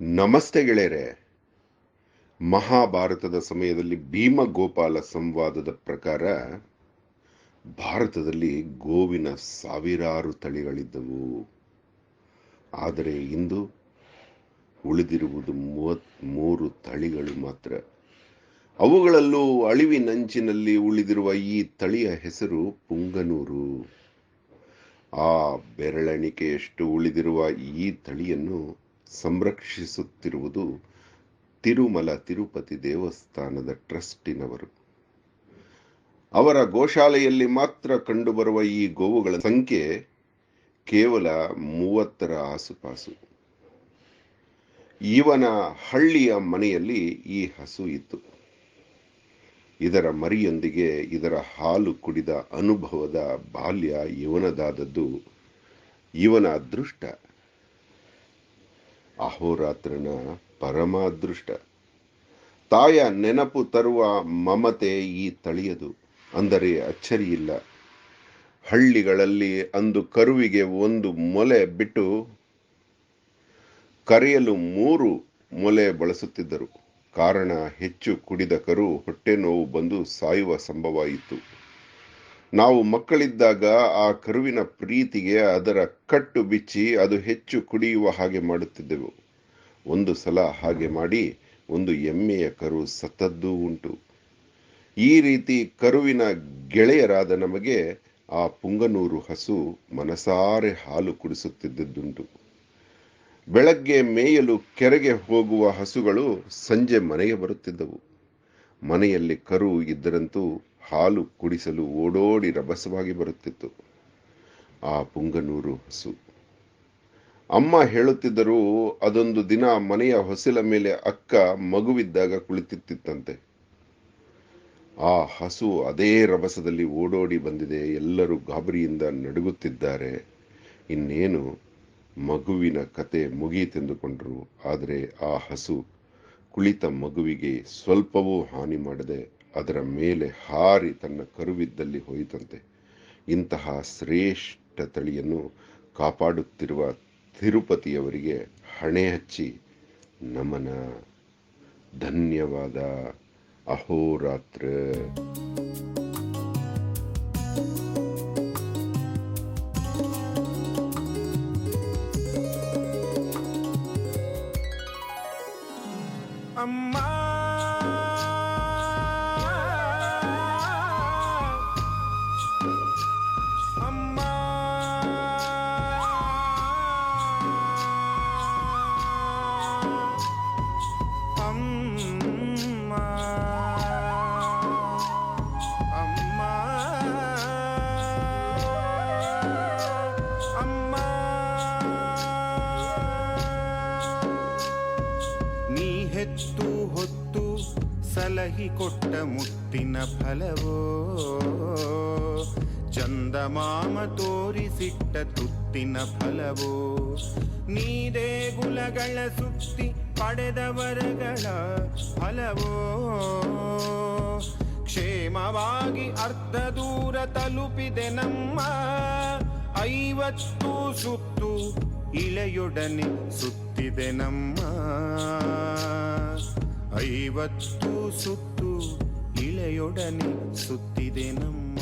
ನಮಸ್ತೆ ಗೆಳೆಯರೆ. ಮಹಾಭಾರತದ ಸಮಯದಲ್ಲಿ ಭೀಮ ಗೋಪಾಲ ಸಂವಾದದ ಪ್ರಕಾರ ಭಾರತದಲ್ಲಿ ಗೋವಿನ ಸಾವಿರಾರು ತಳಿಗಳಿದ್ದವು. ಆದರೆ ಇಂದು ಉಳಿದಿರುವುದು ಮೂವತ್ತ್ಮೂರು ತಳಿಗಳು ಮಾತ್ರ. ಅವುಗಳಲ್ಲೂ ಅಳಿವಿನಂಚಿನಲ್ಲಿ ಉಳಿದಿರುವ ಈ ತಳಿಯ ಹೆಸರು ಪುಂಗನೂರು. ಆ ಬೆರಳೆಣಿಕೆಯಷ್ಟು ಉಳಿದಿರುವ ಈ ತಳಿಯನ್ನು ಸಂರಕ್ಷಿಸುತ್ತಿರುವುದು ತಿರುಮಲ ತಿರುಪತಿ ದೇವಸ್ಥಾನದ ಟ್ರಸ್ಟಿನವರು. ಅವರ ಗೋಶಾಲೆಯಲ್ಲಿ ಮಾತ್ರ ಕಂಡುಬರುವ ಈ ಗೋವುಗಳ ಸಂಖ್ಯೆ ಕೇವಲ ಮೂವತ್ತರ ಆಸುಪಾಸು. ಇವನ ಹಳ್ಳಿಯ ಮನೆಯಲ್ಲಿ ಈ ಹಸು ಇತ್ತು. ಇದರ ಮರಿಯೊಂದಿಗೆ ಇದರ ಹಾಲು ಕುಡಿದ ಅನುಭವದ ಬಾಲ್ಯ ಇವನದಾದದ್ದು ಇವನ ಅದೃಷ್ಟ. ಅಹೋರಾತ್ರನ ಪರಮ ಅದೃಷ್ಟ ತಾಯ ನೆನಪು ತರುವ ಮಮತೆ ಈ ತಳಿಯದು, ಅಂದರೆ ಅಚ್ಚರಿಯಿಲ್ಲ. ಹಳ್ಳಿಗಳಲ್ಲಿ ಅಂದು ಕರುವಿಗೆ ಒಂದು ಮೊಲೆ ಬಿಟ್ಟು ಕರೆಯಲು ಮೂರು ಮೊಲೆ ಬಳಸುತ್ತಿದ್ದರು. ಕಾರಣ ಹೆಚ್ಚು ಕುಡಿದ ಕರು ಹೊಟ್ಟೆ ನೋವು ಬಂದು ಸಾಯುವ ಸಂಭವ ಇತ್ತು. ನಾವು ಮಕ್ಕಳಿದ್ದಾಗ ಆ ಕರುವಿನ ಪ್ರೀತಿಗೆ ಅದರ ಕಟ್ಟು ಬಿಚ್ಚಿ ಅದು ಹೆಚ್ಚು ಕುಡಿಯುವ ಹಾಗೆ ಮಾಡುತ್ತಿದ್ದೆವು. ಒಂದು ಸಲ ಹಾಗೆ ಮಾಡಿ ಒಂದು ಎಮ್ಮೆಯ ಕರು ಸತ್ತದ್ದೂ ಉಂಟು. ಈ ರೀತಿ ಕರುವಿನ ಗೆಳೆಯರಾದ ನಮಗೆ ಆ ಪುಂಗನೂರು ಹಸು ಮನಸಾರೆ ಹಾಲು ಕುಡಿಸುತ್ತಿದ್ದುದುಂಟು. ಬೆಳಗ್ಗೆ ಮೇಯಲು ಕೆರೆಗೆ ಹೋಗುವ ಹಸುಗಳು ಸಂಜೆ ಮನೆಗೆ ಬರುತ್ತಿದ್ದವು. ಮನೆಯಲ್ಲಿ ಕರು ಇದ್ದರಂತೂ ಹಾಲು ಕುಡಿಸಲು ಓಡೋಡಿ ರಭಸವಾಗಿ ಬರುತ್ತಿತ್ತು. ಆ ಪುಂಗನೂರು ಹಸು. ಅಮ್ಮ ಹೇಳುತ್ತಿದ್ದರು ಅದೊಂದು ದಿನ ಮನೆಯ ಹೊಸಿಲ ಮೇಲೆ ಅಕ್ಕ ಮಗುವಿದ್ದಾಗ ಕುಳಿತಿತ್ತಿತ್ತಂತೆ. ಆ ಹಸು ಅದೇ ರಭಸದಲ್ಲಿ ಓಡೋಡಿ ಬಂದಿದೆ. ಎಲ್ಲರೂ ಗಾಬರಿಯಿಂದ ನಡುಗುತ್ತಿದ್ದಾರೆ. ಇನ್ನೇನು? ಮಗುವಿನ ಕತೆ ಮುಗಿಯಿತೆಂದುಕೊಂಡರು ಆದರೆ ಆ ಹಸು ಕುಳಿತ ಮಗುವಿಗೆ ಸ್ವಲ್ಪವೂ ಹಾನಿ ಮಾಡದೆ ಅದರ ಮೇಲೆ ಹಾರಿ ತನ್ನ ಕರುವಿದ್ದಲ್ಲಿ ಹೋಯಿತಂತೆ. ಇಂತಹ ಶ್ರೇಷ್ಠ ತಳಿಯನ್ನು ಕಾಪಾಡುತ್ತಿರುವ ತಿರುಪತಿಯವರಿಗೆ ಹಣೆ ಹಚ್ಚಿ, ನಮನ, ಧನ್ಯವಾದ, ಅಹೋರಾತ್ರ. ಅಮ್ಮ ನೀ ಹೆತ್ತು ಸಲಹಿ ಕೊಟ್ಟ ಮುತ್ತಿನ ಫಲವೋ? ಚಂದಮಾಮ ತೋರಿಸಿಟ್ಟ ತುತ್ತಿನ ಫಲವೋ? ನೀ ಗುಲಗಳ ಸುತ್ತಿ ಪಡೆದ ವರಗಳ ಫಲವೋ? ಕ್ಷೇಮವಾಗಿ ಅರ್ಧ ದೂರ ತಲುಪಿದೆ ನಮ್ಮ ಐವತ್ತು ಸುತ್ತು, ಇಳೆಯೊಡನೆ ಸುತ್ತಿದೆ ನಮ್ಮ ಐವತ್ತು ಸುತ್ತು ಇಳೆಯೊಡನೆ ಸುತ್ತಿದೆ ನಮ್ಮ